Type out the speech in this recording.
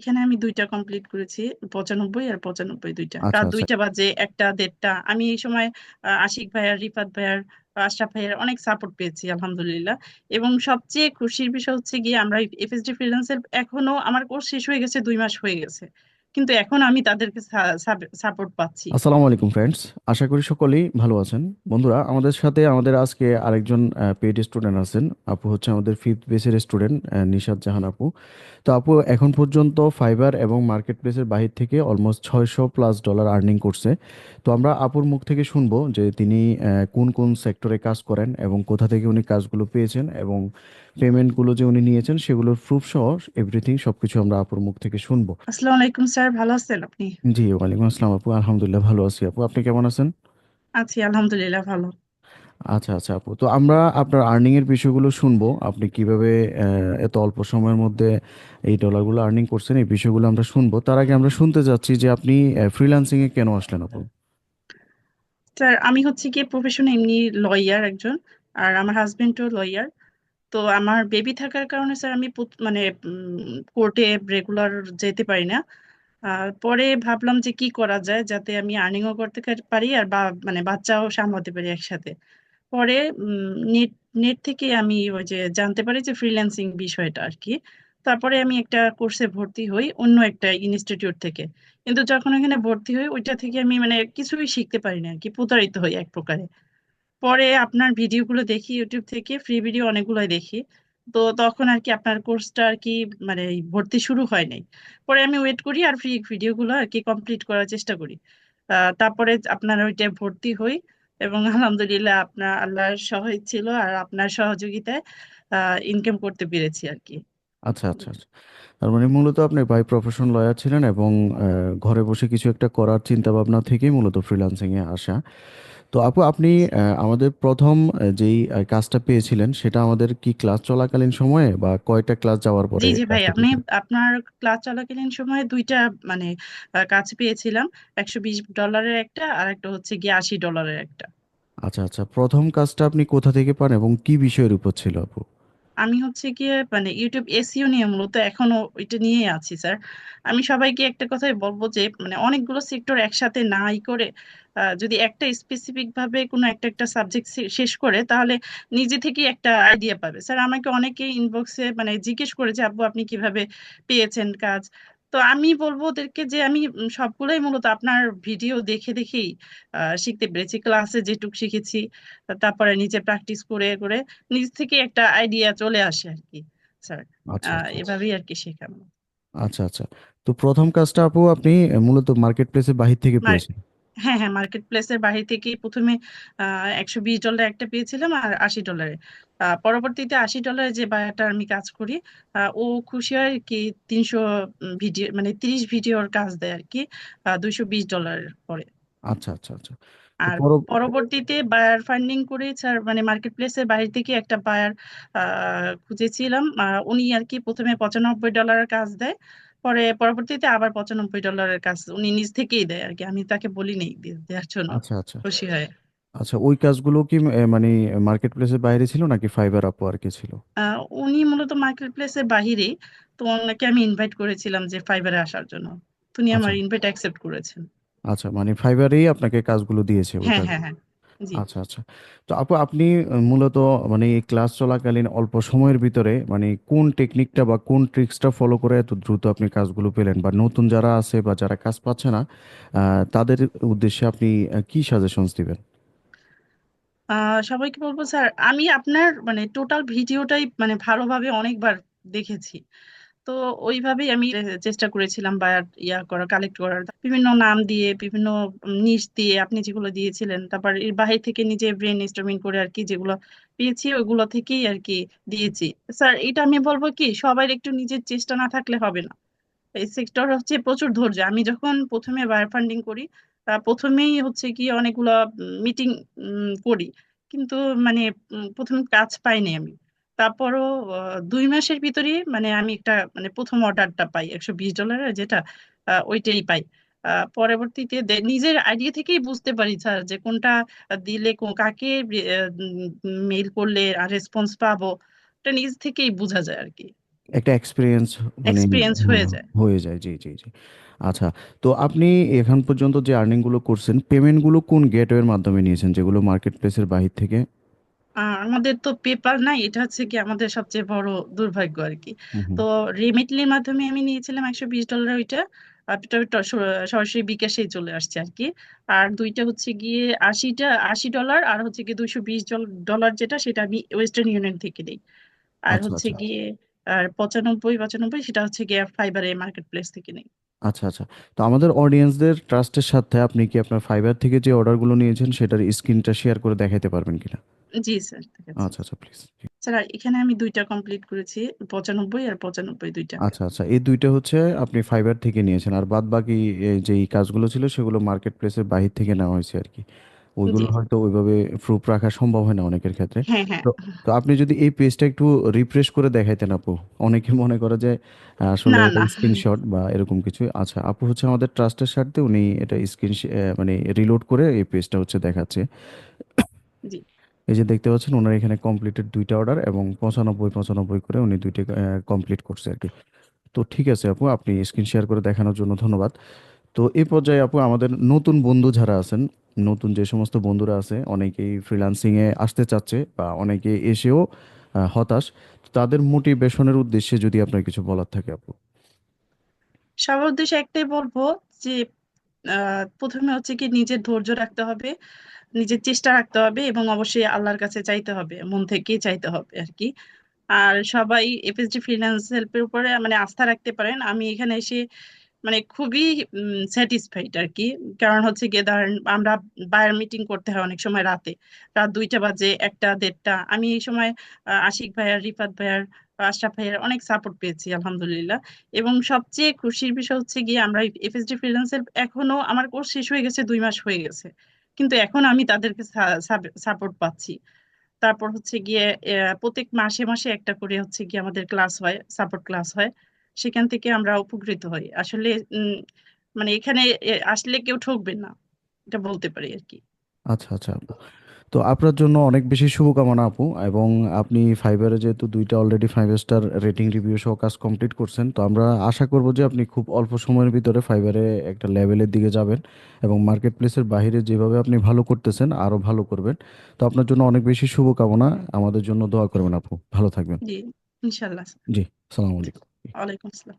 এখানে আমি দুইটা কমপ্লিট করেছি পঁচানব্বই আর পঁচানব্বই দুইটা। আচ্ছা রাত আচ্ছা। দুইটা বাজে একটা দেড়টা। আমি এই সময় আশিক ভাইয়ার রিফাত ভাইয়ার আশরাফ ভাইয়ার অনেক সাপোর্ট পেয়েছি আলহামদুলিল্লাহ। এবং সবচেয়ে খুশির বিষয় হচ্ছে গিয়ে আমরা এফএসডি ফ্রিল্যান্সের এখনও আমার কোর্স শেষ হয়ে গেছে দুই মাস হয়ে গেছে। কিন্তু এখন আমি তাদেরকে সাপোর্ট পাচ্ছি। আসসালামু আলাইকুম ফ্রেন্ডস আশা করি সকলেই ভালো আছেন। বন্ধুরা আমাদের সাথে আমাদের আজকে আরেকজন পেইড স্টুডেন্ট আছেন। আপু হচ্ছে আমাদের ফিফথ বেসের স্টুডেন্ট নিশাদ জাহান আপু। তো আপু এখন পর্যন্ত ফাইবার এবং মার্কেট প্লেসের বাহির থেকে অলমোস্ট ছয়শো প্লাস ডলার আর্নিং করছে। তো আমরা আপুর মুখ থেকে শুনব যে তিনি কোন কোন সেক্টরে কাজ করেন এবং কোথা থেকে উনি কাজগুলো পেয়েছেন এবং পেমেন্টগুলো যে উনি নিয়েছেন সেগুলোর প্রুফ সহ এভরিথিং সবকিছু আমরা আপুর মুখ থেকে শুনব। আসসালামু আলাইকুম স্যার ভালো আছেন আপনি? জি ওয়ালাইকুম আসসালাম আপু। আলহামদুলিল্লাহ ভালো আছি আপু। আপনি কেমন আছেন? আছি আলহামদুলিল্লাহ ভালো। আচ্ছা আচ্ছা আপু। তো আমরা আপনার আর্নিং এর বিষয়গুলো শুনব। আপনি কীভাবে আহ, এত অল্প সময়ের মধ্যে এই ডলারগুলো আর্নিং করছেন এই বিষয়গুলো আমরা শুনব। তার আগে আমরা শুনতে যাচ্ছি যে আপনি ফ্রিল্যান্সিং এ কেন আসলেন আপু? স্যার আমি হচ্ছে কি প্রফেশনে এমনি লয়ার একজন আর আমার হাজবেন্ডও লয়ার তো আমার বেবি থাকার কারণে স্যার আমি মানে কোর্টে রেগুলার যেতে পারি না। পরে ভাবলাম যে কি করা যায় যাতে আমি আর্নিংও করতে পারি আর বা মানে বাচ্চাও সামলাতে পারি একসাথে। পরে নেট নেট থেকে আমি ওই যে জানতে পারি যে ফ্রিল্যান্সিং বিষয়টা আর কি। তারপরে আমি একটা কোর্সে ভর্তি হই অন্য একটা ইনস্টিটিউট থেকে। কিন্তু যখন ওখানে ভর্তি হই, ওইটা থেকে আমি মানে কিছুই শিখতে পারি না আর কি, প্রতারিত হই এক প্রকারে। পরে আপনার ভিডিওগুলো দেখি ইউটিউব থেকে ফ্রি ভিডিও অনেকগুলোই দেখি। তো তখন আর কি আপনার কোর্সটা আর কি মানে ভর্তি শুরু হয় নাই। পরে আমি ওয়েট করি আর ফ্রি ভিডিওগুলো আর কি কমপ্লিট করার চেষ্টা করি। তারপরে আপনার ওইটা ভর্তি হই এবং আলহামদুলিল্লাহ আপনার আল্লাহর সহায় ছিল আর আপনার সহযোগিতায় ইনকাম করতে পেরেছি আর কি। আচ্ছা আচ্ছা আচ্ছা। তার মানে মূলত আপনি বাই প্রফেশন লয়ার ছিলেন এবং ঘরে বসে কিছু একটা করার চিন্তা ভাবনা থেকেই মূলত ফ্রিল্যান্সিং এ আসা। তো আপু আপনি আমাদের প্রথম যেই কাজটা পেয়েছিলেন সেটা আমাদের কি ক্লাস চলাকালীন সময়ে বা কয়টা ক্লাস যাওয়ার পরে জি জি ভাই কাজটা আপনি পেয়েছেন আপনার ক্লাস চলাকালীন সময়ে দুইটা মানে কাজ পেয়েছিলাম। একশো বিশ ডলারের একটা আর একটা হচ্ছে গিয়ে আশি ডলারের একটা। আচ্ছা আচ্ছা। প্রথম কাজটা আপনি কোথা থেকে পান এবং কি বিষয়ের উপর ছিল আপু? আমি হচ্ছে গিয়ে মানে ইউটিউব এসইও নিয়ে মূলত এখনও এটা নিয়েই আছি স্যার আমি সবাইকে একটা কথাই বলব যে মানে অনেকগুলো সেক্টর একসাথে নাই করে যদি একটা স্পেসিফিক ভাবে কোনো একটা একটা সাবজেক্ট শেষ করে, তাহলে নিজে থেকেই একটা আইডিয়া পাবে। স্যার আমাকে অনেকে ইনবক্সে মানে জিজ্ঞেস করেছে, আব্বু, আপনি কীভাবে পেয়েছেন কাজ? তো আমি বলব ওদেরকে যে আমি সবগুলোই মূলত আপনার ভিডিও দেখে দেখেই শিখতে পেরেছি। ক্লাসে যেটুক শিখেছি তারপরে নিজে প্র্যাকটিস করে করে নিজ থেকে একটা আইডিয়া চলে আসে আর কি স্যার। আচ্ছা আচ্ছা আচ্ছা। এভাবেই আর কি শেখানো। আচ্ছা আচ্ছা। তো প্রথম কাজটা আপু আপনি মূলত মার্কেট প্লেসের বাহির থেকে পেয়েছেন। হ্যাঁ হ্যাঁ মার্কেট প্লেসের বাহির থেকে প্রথমে একশো বিশ ডলার একটা পেয়েছিলাম আর আশি ডলারে পরবর্তীতে আশি ডলারে যে বায়ারটা আমি কাজ করি ও খুশি হয় কি তিনশো ভিডিও মানে তিরিশ ভিডিওর কাজ দেয় আর কি দুইশো বিশ ডলারের পরে। আচ্ছা আচ্ছা আচ্ছা। আর পরবর্তীতে বায়ার ফান্ডিং করে স্যার মানে মার্কেট প্লেসের বাইরে থেকে একটা বায়ার খুঁজেছিলাম উনি আর কি প্রথমে পঁচানব্বই ডলারের কাজ দেয়। পরে পরবর্তীতে আবার পঁচানব্বই ডলারের কাজ উনি নিজ থেকেই দেয় আর কি আমি তাকে বলি নেই দেওয়ার জন্য। আচ্ছা আচ্ছা। খুশি হয়। আচ্ছা ওই কাজগুলো কি মানে মার্কেট প্লেসের বাইরে ছিল নাকি ফাইবার আপু আর কি ছিল? আহ, উনি মূলত মার্কেট প্লেসের বাহিরেই তো ওনাকে আমি ইনভাইট করেছিলাম যে ফাইবারে আসার জন্য। উনি আচ্ছা। আমার ইনভাইট অ্যাকসেপ্ট করেছেন। আচ্ছা মানে ফাইবারেই আপনাকে কাজগুলো দিয়েছে ওই হ্যাঁ হ্যাঁ হ্যাঁ। জি। আচ্ছা আচ্ছা। তো আপু আপনি মূলত মানে এই ক্লাস চলাকালীন অল্প সময়ের ভিতরে মানে কোন টেকনিকটা বা কোন ট্রিক্সটা ফলো করে এত দ্রুত আপনি কাজগুলো পেলেন? বা নতুন যারা আছে বা যারা কাজ পাচ্ছে না তাদের উদ্দেশ্যে আপনি কি সাজেশনস দিবেন? সবাইকে বলব স্যার আমি আপনার মানে টোটাল ভিডিওটাই মানে ভালোভাবে অনেকবার দেখেছি। তো ওইভাবেই আমি চেষ্টা করেছিলাম বা ইয়া করা কালেক্ট করার। বিভিন্ন নাম দিয়ে বিভিন্ন নিশ দিয়ে আপনি যেগুলো দিয়েছিলেন তারপর এর বাহির থেকে নিজে ব্রেন স্টর্মিং করে আর কি যেগুলো পেয়েছি ওইগুলো থেকেই আর কি দিয়েছি। স্যার এটা আমি বলব কি সবাই একটু নিজের চেষ্টা না থাকলে হবে না। এই সেক্টর হচ্ছে প্রচুর ধৈর্য। আমি যখন প্রথমে বায়ার ফান্ডিং করি আহ, প্রথমেই হচ্ছে কি অনেকগুলো মিটিং করি। কিন্তু মানে প্রথম কাজ পাইনি আমি। তারপরও দুই মাসের ভিতরে মানে আমি একটা মানে প্রথম অর্ডারটা পাই একশো বিশ ডলারের যেটা ওইটাই পাই। পরবর্তীতে নিজের আইডিয়া থেকেই বুঝতে পারি স্যার যে কোনটা দিলে কাকে মেইল করলে আর রেসপন্স পাবো এটা নিজ থেকেই বোঝা যায় আর কি। একটা এক্সপিরিয়েন্স মানে এক্সপিরিয়েন্স হয়ে যায়। হয়ে যায় জি জি জি। আচ্ছা তো আপনি এখন পর্যন্ত যে আর্নিংগুলো করছেন পেমেন্টগুলো কোন গেটওয়ের মাধ্যমে নিয়েছেন যেগুলো মার্কেট প্লেসের বাহির থেকে? আমাদের তো পেপার নাই এটা হচ্ছে কি আমাদের সবচেয়ে বড় দুর্ভাগ্য আর কি তো রিমিটলির মাধ্যমে আমি নিয়েছিলাম একশো বিশ ডলার ওইটা সরাসরি বিকাশেই চলে আসছে আর কি আর দুইটা হচ্ছে গিয়ে আশিটা আশি ডলার আর হচ্ছে গিয়ে দুইশো বিশ ডলার যেটা সেটা আমি ওয়েস্টার্ন ইউনিয়ন থেকে নিই আর আচ্ছা হচ্ছে আচ্ছা। গিয়ে আর পঁচানব্বই পঁচানব্বই সেটা হচ্ছে গিয়ে ফাইবারে মার্কেট প্লেস থেকে নেই। আচ্ছা আচ্ছা। তো আমাদের অডিয়েন্সদের ট্রাস্টের সাথে আপনি কি আপনার ফাইবার থেকে যে অর্ডারগুলো নিয়েছেন সেটার স্ক্রিনটা শেয়ার করে দেখাতে পারবেন কিনা? জি স্যার আচ্ছা আচ্ছা প্লিজ স্যার এখানে আমি দুইটা কমপ্লিট করেছি পঁচানব্বই আর পঁচানব্বই দুইটা। আচ্ছা আচ্ছা এই দুইটা হচ্ছে আপনি ফাইবার থেকে নিয়েছেন আর বাদ বাকি এই যে এই কাজগুলো ছিল সেগুলো মার্কেট প্লেসের বাহির থেকে নেওয়া হয়েছে আর কি। ওইগুলো হয়তো ওইভাবে প্রুফ রাখা সম্ভব হয় না অনেকের ক্ষেত্রে। হ্যাঁ হ্যাঁ। তো তো আপনি যদি এই পেজটা একটু রিফ্রেশ করে দেখাইতেন আপু অনেকে মনে করে যে আসলে না না। স্ক্রিনশট বা এরকম কিছু। আচ্ছা আপু হচ্ছে আমাদের ট্রাস্টের স্বার্থে উনি এটা স্ক্রিন মানে রিলোড করে এই পেজটা হচ্ছে দেখাচ্ছে। জি। এই যে দেখতে পাচ্ছেন, ওনার এখানে কমপ্লিটেড দুইটা অর্ডার এবং পঁচানব্বই পঁচানব্বই করে উনি দুইটা কমপ্লিট করছে আর কি। তো ঠিক আছে আপু, আপনি স্ক্রিন শেয়ার করে দেখানোর জন্য ধন্যবাদ। তো এই পর্যায়ে আপু, আমাদের নতুন বন্ধু যারা আছেন, নতুন যে সমস্ত বন্ধুরা আছে, অনেকেই ফ্রিল্যান্সিং এ আসতে চাচ্ছে বা অনেকে এসেও হতাশ তাদের মোটিভেশনের উদ্দেশ্যে যদি আপনার কিছু বলার থাকে আপু। সবার উদ্দেশ্যে একটাই বলব যে প্রথমে হচ্ছে কি নিজের ধৈর্য রাখতে হবে। নিজের চেষ্টা রাখতে হবে এবং অবশ্যই আল্লাহর কাছে চাইতে হবে, মন থেকে চাইতে হবে আর কি আর সবাই এফএসডি ফ্রিল্যান্স হেল্পের উপরে মানে আস্থা রাখতে পারেন। আমি এখানে এসে মানে খুবই স্যাটিসফাইড আর কি কারণ হচ্ছে গিয়ে ধরেন আমরা বায়ার মিটিং করতে হয় অনেক সময় রাতে। রাত দুইটা বাজে, একটা দেড়টা। আমি এই সময় আশিক ভাইয়ার রিফাত ভাইয়ার আশরাফ ভাইয়ার অনেক সাপোর্ট পেয়েছি, আলহামদুলিল্লাহ। এবং সবচেয়ে খুশির বিষয় হচ্ছে গিয়ে আমরা এফএসডি ফ্রিল্যান্সের এখনও আমার কোর্স শেষ হয়ে গেছে, দুই মাস হয়ে গেছে। কিন্তু এখন আমি তাদেরকে সাপোর্ট পাচ্ছি। তারপর হচ্ছে গিয়ে প্রত্যেক মাসে মাসে একটা করে হচ্ছে গিয়ে আমাদের ক্লাস হয় সাপোর্ট ক্লাস হয়। সেখান থেকে আমরা উপকৃত হই। আসলে মানে এখানে আসলে কেউ ঠকবে না। এটা বলতে পারি আর কি। আচ্ছা আচ্ছা। তো আপনার জন্য অনেক বেশি শুভকামনা আপু এবং আপনি ফাইবারে যেহেতু দুইটা already five star rating review সহ কাজ কমপ্লিট করছেন তো আমরা আশা করব যে আপনি খুব অল্প সময়ের ভিতরে ফাইবারে একটা লেভেলের দিকে যাবেন এবং মার্কেট প্লেসের বাইরে যেভাবে আপনি ভালো করতেছেন আরও ভালো করবেন। তো আপনার জন্য অনেক বেশি শুভকামনা আমাদের জন্য দোয়া করবেন আপু। ভালো থাকবেন। জি ইনশাল্লাহ। জি সালাম আলাইকুম। ওয়ালাইকুম আসসালাম।